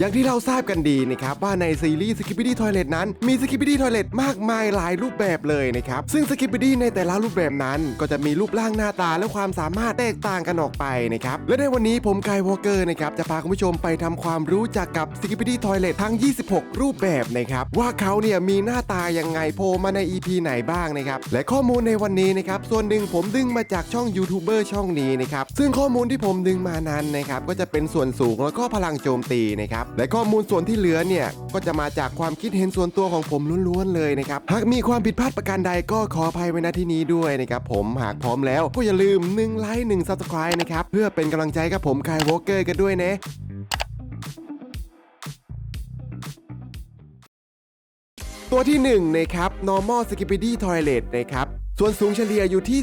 อย่างที่เราทราบกันดีนะครับว่าในซีรีส์ Skibidi Toilet นั้นมี Skibidi Toilet มากมายหลายรูปแบบเลยนะครับซึ่ง Skibidi ในแต่ละรูปแบบนั้น ก็จะมีรูปร่างหน้าตาและความสามารถแตกต่างกันออกไปนะครับและในวันนี้ผมกายวอลเกอร์นะครับจะพาคุณผู้ชมไปทำความรู้จักกับ Skibidi Toilet ทั้ง 26 รูปแบบนะครับว่าเขาเนี่ยมีหน้าตายังไงโผล่มาใน EP ไหนบ้างนะครับและข้อมูลในวันนี้นะครับส่วนหนึ่งผมดึงมาจากช่องยูทูบเบอร์ช่องนี้นะครับซึ่งข้อมูลที่ผมดึงมานั้นนะครับก็จะเป็นส่วนสูงแล้วก็พลังโจมตีนะครับและข้อมูลส่วนที่เหลือเนี่ยก็จะมาจากความคิดเห็นส่วนตัวของผมล้วนๆเลยนะครับหากมีความผิดพลาดประการใดก็ขออภัยไว้ณที่นี้ด้วยนะครับผมหากพร้อมแล้วก็อย่าลืม1ไลค์1 Subscribe นะครับเพื่อเป็นกำลังใจกับผมกายวอเกอร์กันด้วยนะตัวที่1นะครับ normal skibidi toilet นะครับ ส่วนสูงเฉลี่ยอยู่ที่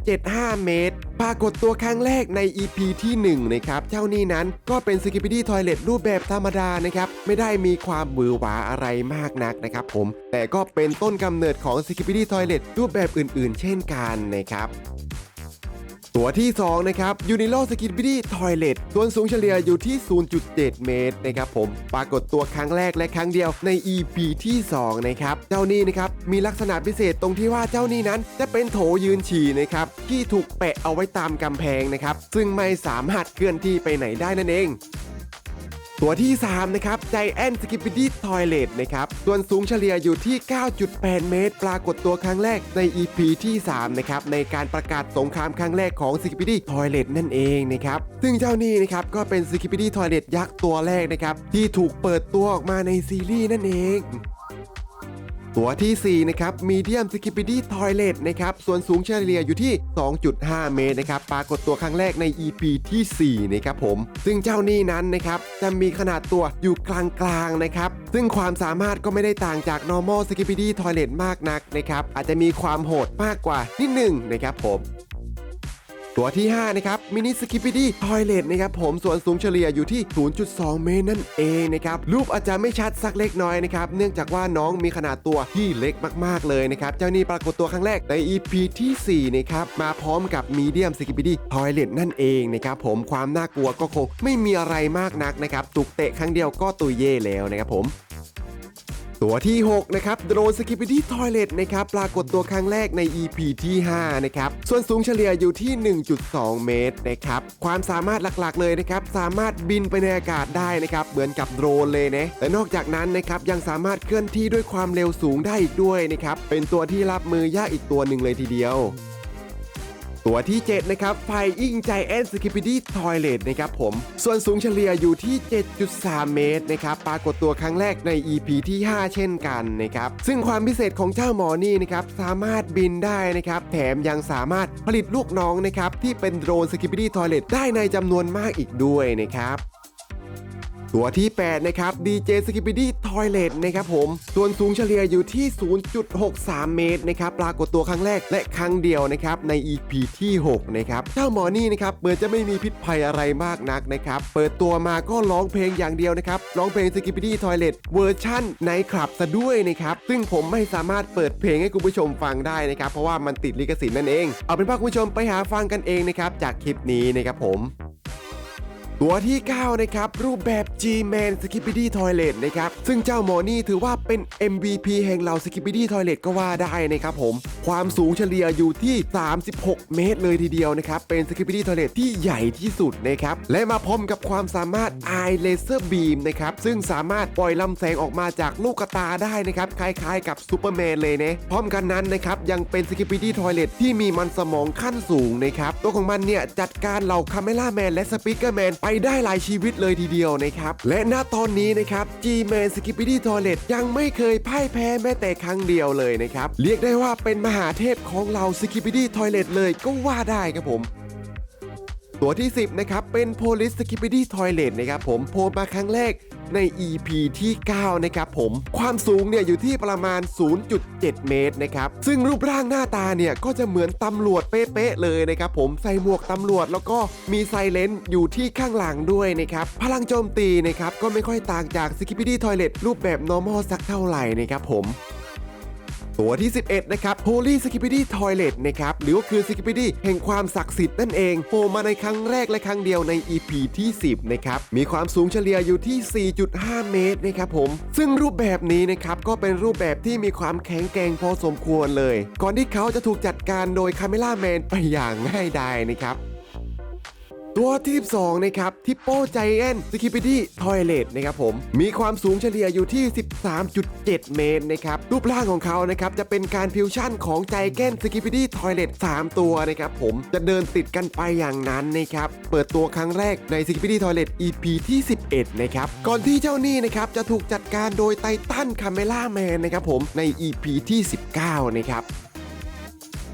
0.75 เมตร ปรากฏตัวครั้งแรกใน EP ที่ 1 นะครับ เจ้านี้นั้นก็เป็น skibidi toilet รูปแบบธรรมดานะครับ ไม่ได้มีความบือหวาอะไรมากนักนะครับผม แต่ก็เป็นต้นกำเนิดของ skibidi toilet รูปแบบอื่นๆ เช่นกันนะครับ ตัวที่ 2 นะครับยูนิโลสกิทบิดี้ทอยเลตส่วนสูงเฉลี่ยอยู่ที่ 0.7 เมตรนะครับผมปรากฏตัวครั้งแรกและครั้งเดียวใน EP ที่ 2 นะครับ เจ้านี้นะครับมีลักษณะพิเศษตรงที่ว่าเจ้านี้นั้น จะเป็นโถยืนฉี่นะครับที่ถูกแปะเอาไว้ตามกำแพงนะครับ ซึ่งไม่สามารถเคลื่อนที่ไปไหนได้นั่นเอง ตัวที่ 3 นะครับ Giant Skibidi Toilet นะครับ ส่วนสูงเฉลี่ยอยู่ที่ 9.8 เมตร ปรากฏตัวครั้งแรกใน EP ที่ 3 นะครับ ในการประกาศสงครามครั้งแรกของ Skibidi Toilet นั่นเองนะครับ ซึ่งเจ้านี้นะครับ ก็เป็น Skibidi Toilet ยักษ์ตัวแรกนะครับ ที่ถูกเปิดตัวออกมาในซีรีส์นั่นเอง ตัวที่ 4 นะครับ Medium Skibidi Toilet นะครับ ส่วนสูงเฉลี่ยอยู่ที่ 2.5 เมตรนะครับ ปรากฏตัวครั้งแรกใน EP ที่ 4 นะครับผม ซึ่งเจ้านี่นั้นนะครับ จะมีขนาดตัวอยู่กลางๆนะครับ ซึ่งความสามารถก็ไม่ได้ต่างจาก normal Skipidy Toilet มากนักนะครับ อาจจะมีความโหดมากกว่านิดหนึ่งนะครับผม ตัวที่ 5 นะครับมินิสกิป i ดี้ทอยเลทนะครับผมส่วนสูงเฉลี่ยอยู่ที่ 0.2 เมตรนั่นเองนะครับรูปอาจจะไม่ชัดสักเล็กน้อยนะครับเนื่องจากว่าน้องมีขนาดตัวที่เล็กมากๆเลยนะครับเจ้านี่ปรากฏตัวครั้งแรกใน EP ที่4นะครับมาพร้อมกับมีเดียมสกิป i ดี้ทอยเลทนั่นเองนะครับผมความน่ากลัวก็คงไม่มีอะไรมากนักนะครับตุกเตะครั้งเดียวก็ตุยเย่แล้วนะครับผม ตัวที่ 6 นะครับ โดรนสกิป i ดี้ทอยเลทนะครับ ปรากฏตัวครั้งแรกใน EP ที่ 5 นะครับ ส่วนสูงเฉลี่ยอยู่ที่ 1.2 เมตรนะครับ ความสามารถหลักๆเลยนะครับ สามารถบินไปในอากาศได้นะครับ เหมือนกับโดรนเลยนะแต่นอกจากนั้นนะครับ ยังสามารถเคลื่อนที่ด้วยความเร็วสูงได้อีกด้วยนะครับ เป็นตัวที่รับมือยากอีกตัวหนึ่งเลยทีเดียว ตัวที่ 7 นะครับไฟอิงใจแอนสกิปิดี้ทอยเลทนะครับผม ส่วนสูงเฉลี่ยอยู่ที่ 7.3 เมตรนะครับปรากฏตัวครั้งแรกใน EP ที่ 5 เช่นกันนะครับ ซึ่งความพิเศษของเจ้าหมอนี่นะครับสามารถบินได้นะครับ แถมยังสามารถผลิตลูกน้องนะครับที่เป็นโดรนสกิปิดี้ทอยเลทได้ในจำนวนมากอีกด้วยนะครับ ตัวที่ 8 นะครับ DJ Skibidi Toilet นะครับผม ส่วนสูงเฉลี่ยอยู่ที่ 0.63 เมตรนะครับ ปรากฏตัวครั้งแรกและครั้งเดียวนะครับ ใน EP ที่ 6 นะครับ เจ้าหมอนี่นะครับ เหมือนจะไม่มีพิษภัยอะไรมากนักนะครับ เปิดตัวมาก็ร้องเพลงอย่างเดียวนะครับ ร้องเพลง Skibidi Toilet เวอร์ชั่นในคลับซะด้วยนะครับ ซึ่งผมไม่สามารถเปิดเพลงให้คุณผู้ชมฟังได้นะครับ เพราะว่ามันติดลิขสิทธิ์นั่นเอง เอาเป็นว่าคุณผู้ชมไปหาฟังกันเองนะครับ จากคลิปนี้นะครับผม ตัวที่ 9 นะครับ รูปแบบ G-Man s k i p p i d y Toilet นะครับ ซึ่งเจ้าหมอนี่ถือว่าเป็น MVP แห่งเหล่า s k i p p i d y Toilet ก็ว่าได้นะครับผม ความสูงเฉลี่ยอยู่ที่ 36 เมตร เลยทีเดียวนะครับ เป็น Skibidi Toilet ที่ใหญ่ที่สุดนะครับ และมาพร้อมกับความสามารถ Eye Laser Beam นะครับ ซึ่งสามารถปล่อยลำแสงออกมาจากลูกตาได้นะครับ คล้ายๆ กับซูเปอร์แมนเลยนะ พร้อมกันนั้นนะครับ ยังเป็น Skibidi Toilet ที่มีมันสมองขั้นสูงนะครับ ตัวของมันเนี่ย จัดการเหล่าคาเมล่าแมนและสปีกเกอร์แมนไปได้หลายชีวิตเลยทีเดียวนะครับ และณตอนนี้นะครับ G-Man Skibidi Toilet ยังไม่เคยพ่ายแพ้แม้แต่ครั้งเดียวเลยนะครับ เรียกได้ว่าเป็นมหหาเทพของเรา Skibidi Toilet เลยก็ว่าได้ครับผม ตัวที่ 10 นะครับ เป็น Police Skibidi Toilet นะครับผมโผล่มาครั้งแรกใน EP ที่ 9 นะครับผม ความสูงเนี่ยอยู่ที่ประมาณ 0.7 เมตรนะครับ ซึ่งรูปร่างหน้าตาเนี่ย ก็จะเหมือนตำรวจเป๊ะๆเลยนะครับผม ใส่หมวกตำรวจแล้วก็มีไซเลนอยู่ที่ข้างหลังด้วยนะครับ พลังโจมตีนะครับ ก็ไม่ค่อยต่างจาก Skibidi Toilet รูปแบบ normal สักเท่าไหร่นะครับผม ตัวที่ 11 นะครับ Holy Skibidi Toilet นะครับ หรือก็คือ Skibidi แห่งความศักดิ์สิทธิ์นั่นเองโผล่มาในครั้งแรกและครั้งเดียวใน EP ที่ 10 นะครับ มีความสูงเฉลี่ยอยู่ที่ 4.5 เมตรนะครับผม ซึ่งรูปแบบนี้นะครับก็เป็นรูปแบบที่มีความแข็งแกร่งพอสมควรเลย ก่อนที่เขาจะถูกจัดการโดยคาเมล่าแมนไปอย่างง่ายดายนะครับ ตัวที่ 12 นะครับทิปโปไจแอนสกิป i ดี้ทอยเลตนะครับผม มีความสูงเฉลี่ยอยู่ที่ 13.7 เมตรนะครับรูปร่างของเขานะครับจะเป็นการฟิวชั่นของไจแกนสกิป i ดี้ทอยเลต3ตัวนะครับผมจะเดินติดกันไปอย่างนั้นนะครับเปิดตัวครั้งแรกในสกิป i ดี้ทอยเลต EP ที่ 11 นะครับก่อนที่เจ้านี่นะครับจะถูกจัดการโดยไททันคาเมล่าแมนนะครับผมใน EP ที่ 19 นะครับ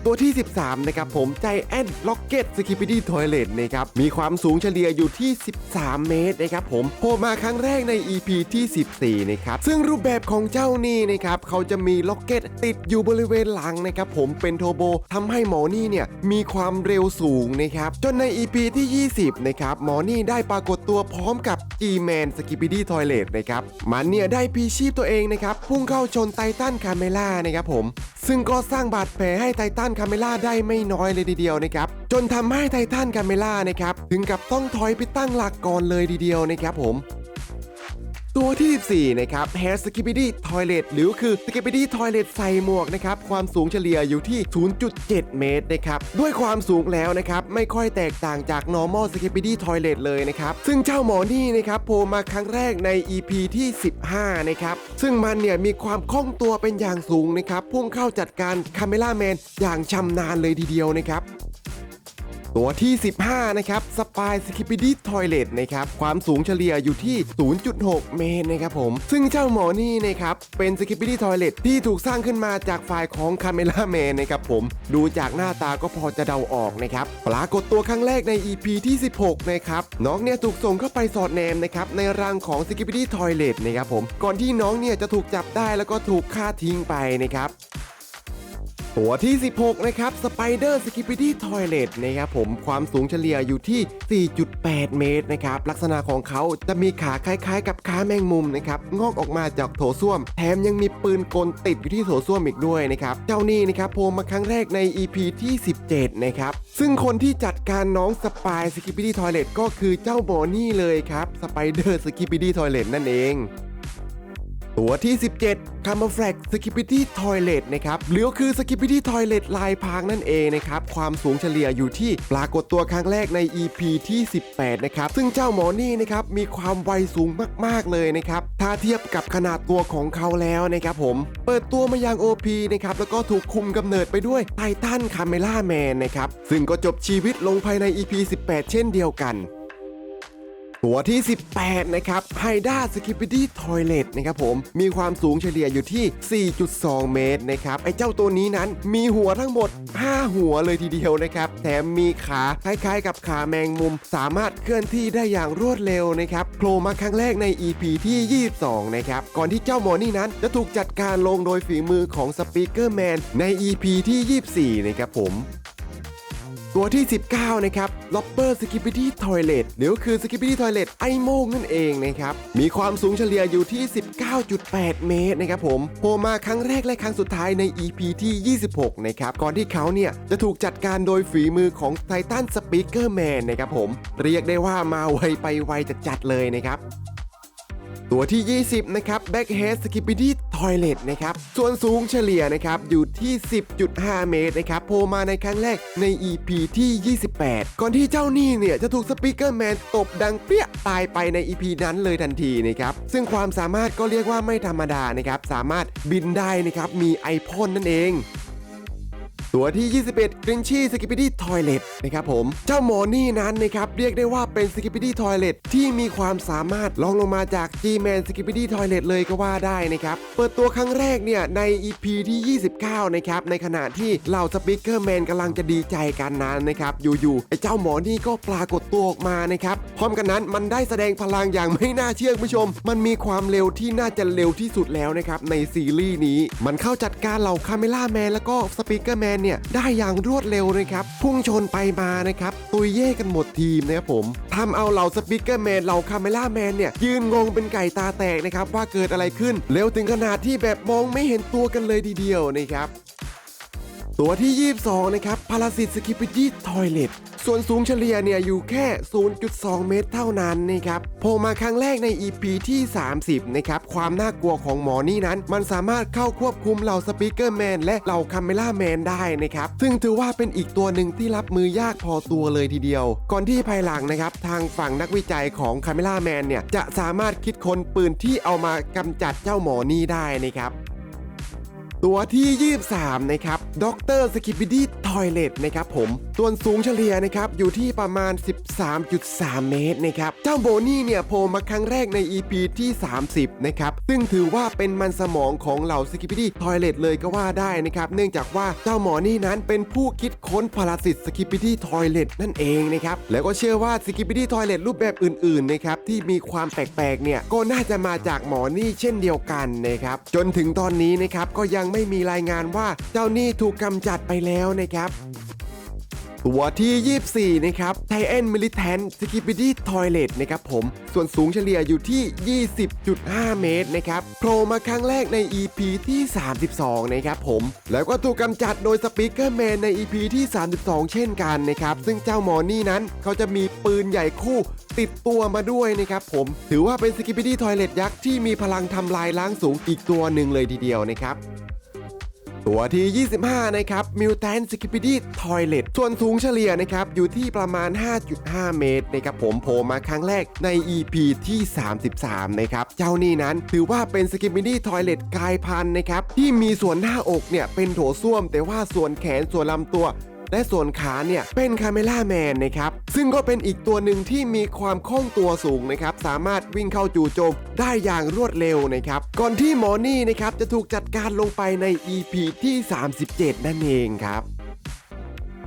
ตัวที่ 13 นะครับผมใจแอนล็อกเก็ตสกิป i ดี้ทอยเลตนะครับ มีความสูงเฉลี่ยอยู่ที่ 13 เมตรนะครับผมโผล่มาครั้งแรกใน EP ที่ 14 นะครับ ซึ่งรูปแบบของเจ้านี่นะครับ เขาจะมีล็อกเก็ตติดอยู่บริเวณหลังนะครับผมเป็นโทโบทำให้หมอนี่เนี่ย มีความเร็วสูงนะครับ จนใน EP ที่ 20 นะครับ หมอนี่ได้ปรากฏตัวพร้อมกับ G-Man s k i p p y d y Toilet นะครับ มันเนี่ยได้พีชีพตัวเองนะครับพุ่งเข้าชนไททันคาเมล่านะครับผมซึ่งก็สร้างบาดแผลให้ไททันคาเมล่าได้ไม่น้อยเลยทีเดียวนะครับจนทำให้ไททันคาเมล่านะครับถึงกับต้องถอยไปตั้งหลักก่อนเลยทีเดียวนะครับผม ตัวที่ 14 นะครับ Hair Skibidi Toilet หรือคือ Skibidi Toilet ใส่หมวกนะครับ ความสูงเฉลี่ยอยู่ที่ 0.7 เมตรนะครับ ด้วยความสูงแล้วนะครับ ไม่ค่อยแตกต่างจาก normal Skibidi Toilet เลยนะครับ ซึ่งเจ้าหมอนี่นะครับโผล่มาครั้งแรกใน EP ที่ 15 นะครับ ซึ่งมันเนี่ยมีความคล่องตัวเป็นอย่างสูงนะครับ พุ่งเข้าจัดการคาเมล่าแมนอย่างชำนาญเลยทีเดียวนะครับ ตัวที่ 15 นะครับ Spy Skibidi Toilet นะครับความสูงเฉลี่ยอยู่ที่ 0.6 เมตรนะครับผม ซึ่งเจ้าหมอนี่นะครับเป็น Skibidi Toilet ที่ถูกสร้างขึ้นมาจากฝ่ายของ Camera Man นนะครับผม ดูจากหน้าตาก็พอจะเดาออกนะครับ ปรากฏตัวครั้งแรกใน EP ที่ 16 นะครับ น้องเนี่ยถูกส่งเข้าไปสอดแนมนะครับในรังของ Skibidi Toilet นะครับผม ก่อนที่น้องเนี่ยจะถูกจับได้แล้วก็ถูกฆ่าทิ้งไปนะครับ ตัวที่ 16 นะครับ Spider Skibidi Toilet นะครับผมความสูงเฉลี่ยอยู่ที่ 4.8 เมตรนะครับ ลักษณะของเขาจะมีขาคล้ายๆ กับขาแมงมุมนะครับ งอกออกมาจากโถส้วม แถมยังมีปืนกลติดอยู่ที่โถส้วมอีกด้วยนะครับ เจ้านี่นะครับโผล่มาครั้งแรกใน EP ที่ 17 นะครับ ซึ่งคนที่จัดการน้องสปาย Skibidi Toilet ก็คือเจ้าบนี่เลยครับ Spider Skibidi Toilet นั่นเอง ตัวที่ 17 Camouflage Skibidi Toilet นะครับหรือคือ Skibidi Toilet ลายพางนั่นเองนะครับ ความสูงเฉลี่ยอยู่ที่ปรากฏตัวครั้งแรกใน EP ที่ 18 นะครับ ซึ่งเจ้าหมอนี่นะครับมีความไวสูงมาก ๆ เลยนะครับ ถ้าเทียบกับขนาดตัวของเขาแล้วนะครับผม เปิดตัวมาอย่าง OP นะครับ แล้วก็ถูกคุมกำเนิดไปด้วยไททันคาเมล่าแมนนะครับ ซึ่งก็จบชีวิตลงภายใน EP 18 เช่นเดียวกัน ตัวที่ 18 นะครับไฮด้าสกิป i ดี้ทอยเลตนะครับผม มีความสูงเฉลี่ยอยู่ที่ 4.2 เมตรนะครับ ไอ้เจ้าตัวนี้นั้นมีหัวทั้งหมด 5 หัวเลยทีเดียวนะครับ แถมมีขาคล้ายๆ กับขาแมงมุม สามารถเคลื่อนที่ได้อย่างรวดเร็วนะครับโผล่มาครั้งแรกใน EP ที่ 22 นะครับ ก่อนที่เจ้าหมอนี่นั้นจะถูกจัดการลงโดยฝีมือของสปีกเกอร์แมนใน EP ที่ 24 นะครับผม ตัวที่ 19 นะครับ Lopper Skibidi Toilet หรือคือ Skibidi Toilet ไอโมงนั่นเองนะครับ มีความสูงเฉลี่ยอยู่ที่ 19.8 เมตรนะครับผมโผล่มาครั้งแรกและครั้งสุดท้ายใน EP ที่ 26 นะครับ ก่อนที่เขาเนี่ย จะถูกจัดการโดยฝีมือของไททันสปีกเกอร์แมนนะครับผม เรียกได้ว่ามาไวไปไวจัดๆเลยนะครับตัวที่ 20 นะครับ Backhead อยเลตนะครับ ส่วนสูงเฉลี่ยนะครับอยู่ที่ 10.5 เมตรนะครับโผล่มาในครั้งแรกใน EP ที่ 28 ก่อนที่เจ้านี่เนี่ยจะถูกสปีกเกอร์แมนตบดังเปี้ยตายไปใน EP นั้นเลยทันทีนะครับซึ่งความสามารถก็เรียกว่าไม่ธรรมดานะครับสามารถบินได้นะครับมีไอพ่นนั่นเอง ตัวที่ 21กรินชี่สกิป i ดี้ทอยเลตนะครับผม เจ้าหมอนี่นั้นนะครับเรียกได้ว่าเป็นสกิป i ดี้ทอยเลตที่มีความสามารถลองลงมาจาก G-Man สกิป i ดี้ทอยเลตเลยก็ว่าได้นะครับ เปิดตัวครั้งแรกเนี่ยใน EP ที่ 29 นะครับ ในขณะที่เหล่าสปิเกอร์แมนกำลังจะดีใจกันนั้นนะครับ อยู่ๆไอ้เจ้าหมอนี่ก็ปรากฏตัวออกมานะครับ พร้อมกันนั้นมันได้แสดงพลังอย่างไม่น่าเชื่อคุณผู้ชม มันมีความเร็วที่น่าจะเร็วที่สุดแล้วนะครับในซีรีส์นี้ มันเข้าจัดการเหล่าคาเมล่าแมนแล้วก็สปีกเกอร์แมนเนี่ยได้อย่างรวดเร็วนะครับพุ่งชนไปมานะครับตุยเย่กันหมดทีมนะครับผมทำเอาเหล่าสปิเกอร์แมนเหล่าคาเมล่าแมนเนี่ยยืนงงเป็นไก่ตาแตกนะครับว่าเกิดอะไรขึ้นเร็วถึงขนาดที่แบบมองไม่เห็นตัวกันเลยทีเดียวนะครับ ตัวที่ 22 นะครับพาราสิตสกิปปิดี้ทอยเล็ตส่วนสูงเฉลี่ยเนี่ยอยู่แค่ 0.2 เมตรเท่านั้นนะครับโผล่มาครั้งแรกใน EP ที่ 30 นะครับ ความน่ากลัวของหมอนี่นั้น มันสามารถเข้าควบคุมเหล่าสปีกเกอร์แมนและเหล่าคาเมล่าแมนได้นะครับ ซึ่งถือว่าเป็นอีกตัวหนึ่งที่รับมือยากพอตัวเลยทีเดียว ก่อนที่ภายหลังนะครับ ทางฝั่งนักวิจัยของคาเมล่าแมนเนี่ย จะสามารถคิดค้นปืนที่เอามากำจัดเจ้าหมอนี่ได้นะครับ ตัวที่ 23 นะครับด็อกเตอร์สกิป d ดี้ทอยเลตนะครับผมส่วนสูงเฉลี่ยนะครับอยู่ที่ประมาณ 13.3 เมตรนะครับเจ้าโบนี่เนี่ยโผล่มาครั้งแรกใน EP ที่ 30 นะครับซึ่งถือว่าเป็นมันสมองของเหล่าสกิป d ดี้ทอยเลตเลยก็ว่าได้นะครับเนื่องจากว่าเจ้าหมอนี่นั้นเป็นผู้คิดค้นพาราสิตสกิป d ดี้ทอยเลตนั่นเองนะครับแล้วก็เชื่อว่าสกิป d ดี้ทอยเลตรูปแบบอื่นๆนะครับที่มีความแปลกๆเนี่ยก็น่าจะมาจากหมอนี่เช่นเดียวกันนะครับจนถึงตอนนี้นะครับก็ยังไม่มีรายงานว่าเจ้าหนี่ถูกกำจัดไปแล้วนะครับตัวที่ 24 นะครับไทเอ็นมิลิแทนสกิป d ดี้ทอยเลตนะครับผม ส่วนสูงเฉลี่ยอยู่ที่ 20.5 เมตรนะครับโผล่มาครั้งแรกใน EP ที่ 32 นะครับผม แล้วก็ถูกกำจัดโดยสปีกเกอร์แมนใน EP ที่ 32 เช่นกันนะครับ ซึ่งเจ้าหมอนี่นั้นเขาจะมีปืนใหญ่คู่ติดตัวมาด้วยนะครับผม ถือว่าเป็นสกิป d ดี้ทอยเลตยักษ์ที่มีพลังทำลายล้างสูงอีกตัวหนึ่งเลยทีเดียวนะครับ ตัวที่ 25 นะครับมิวแทนสกิป d ดี้ทอยเลตส่วนสูงเฉลี่ยนะครับอยู่ที่ประมาณ 5.5 เมตรนะครับผมโผล่มาครั้งแรกใน EP ที่ 33 นะครับ เจ้านี่นั้นถือว่าเป็นสกิป d ดี้ทอยเลตกายพันธุ์นะครับที่มีส่วนหน้าอกเนี่ยเป็นโถส้วม แต่ว่าส่วนแขนส่วนลำตัว และส่วนขาเนี่ยเป็นคาเมล่าแมนนะครับ ซึ่งก็เป็นอีกตัวหนึ่งที่มีความคล่องตัวสูงนะครับ สามารถวิ่งเข้าจู่โจมได้อย่างรวดเร็วนะครับ ก่อนที่หมอนี่นะครับจะถูกจัดการลงไปใน EP ที่ 37 นั่นเองครับ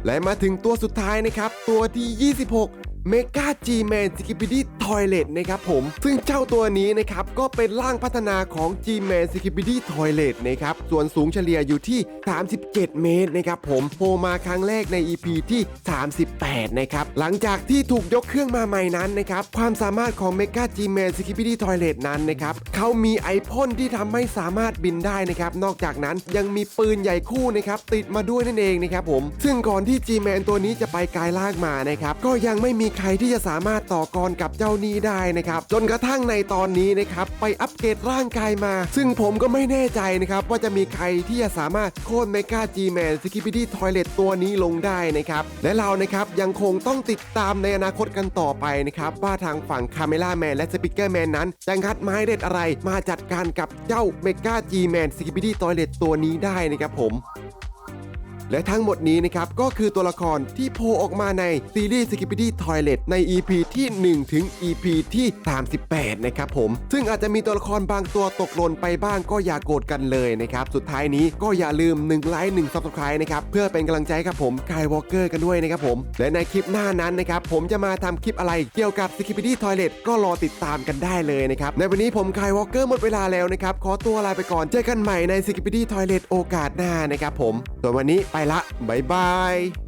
และมาถึงตัวสุดท้ายนะครับ ตัวที่ 26 เมกาจีแมนสกิป d ดี้ทอยเลตนะครับผม ซึ่งเจ้าตัวนี้นะครับ ก็เป็นร่างพัฒนาของ G-Man s k i p p y d y Toilet นะครับ ส่วนสูงเฉลี่ยอยู่ที่ 37 เมตรนะครับผมโผล่มาครั้งแรกใน EP ที่ 38 นะครับ หลังจากที่ถูกยกเครื่องมาใหม่นั้นนะครับ ความสามารถของ Mega G-Man s k i p p y d y Toilet นั้นนะครับเขามีไอพ่นที่ทำให้สามารถบินได้นะครับ นอกจากนั้นยังมีปืนใหญ่คู่นะครับติดมาด้วยนั่นเองนะครับผม ซึ่งก่อนที่ G-Man ตัวนี้จะไปกลายร่างมานะครับก็ยังไม่มีใครที่จะสามารถต่อกรกับเจ้านี้ได้นะครับ จนกระทั่งในตอนนี้นะครับไปอัปเกรดร่างกายมา ซึ่งผมก็ไม่แน่ใจนะครับ ว่าจะมีใครที่จะสามารถโค่นเมกาจีแมนสกิป d ดี้ทอยเลตตัวนี้ลงได้นะครับ และเรานะครับยังคงต้องติดตามในอนาคตกันต่อไปนะครับ ว่าทางฝั่งคาเมล่าแมนและสปิเกอร์แมนนั้นจะงัดไม้เด็ดอะไร มาจัดการกับเจ้าเมกาจีแมนสกิป d ดี้ทอยเลตตัวนี้ได้นะครับผม และทั้งหมดนี้นะครับก็คือตัวละครที่โผล่ออกมาในซีรีส์ Skibidi Toilet ใน EP ที่ 1 ถึง EP ที่ 38 นะครับผม ซึ่งอาจจะมีตัวละครบางตัวตกหล่นไปบ้างก็อย่าโกรธกันเลยนะครับ สุดท้ายนี้ก็อย่าลืม1ไลค์1 Subscribe นะครับ เพื่อเป็นกำลังใจให้กับผมกายวอลเกอร์กันด้วยนะครับผม และในคลิปหน้านั้นนะครับ ผมจะมาทำคลิปอะไรเกี่ยวกับ Skibidi Toilet ก็รอติดตามกันได้เลยนะครับ ในวันนี้ผมกายวอลเกอร์หมดเวลาแล้วนะครับขอตัวลาไปก่อนเจอกันใหม่ใน Skibidi Toilet โอกาสหน้านะครับผมส่วนวันนี้ไปละ บ๊ายบาย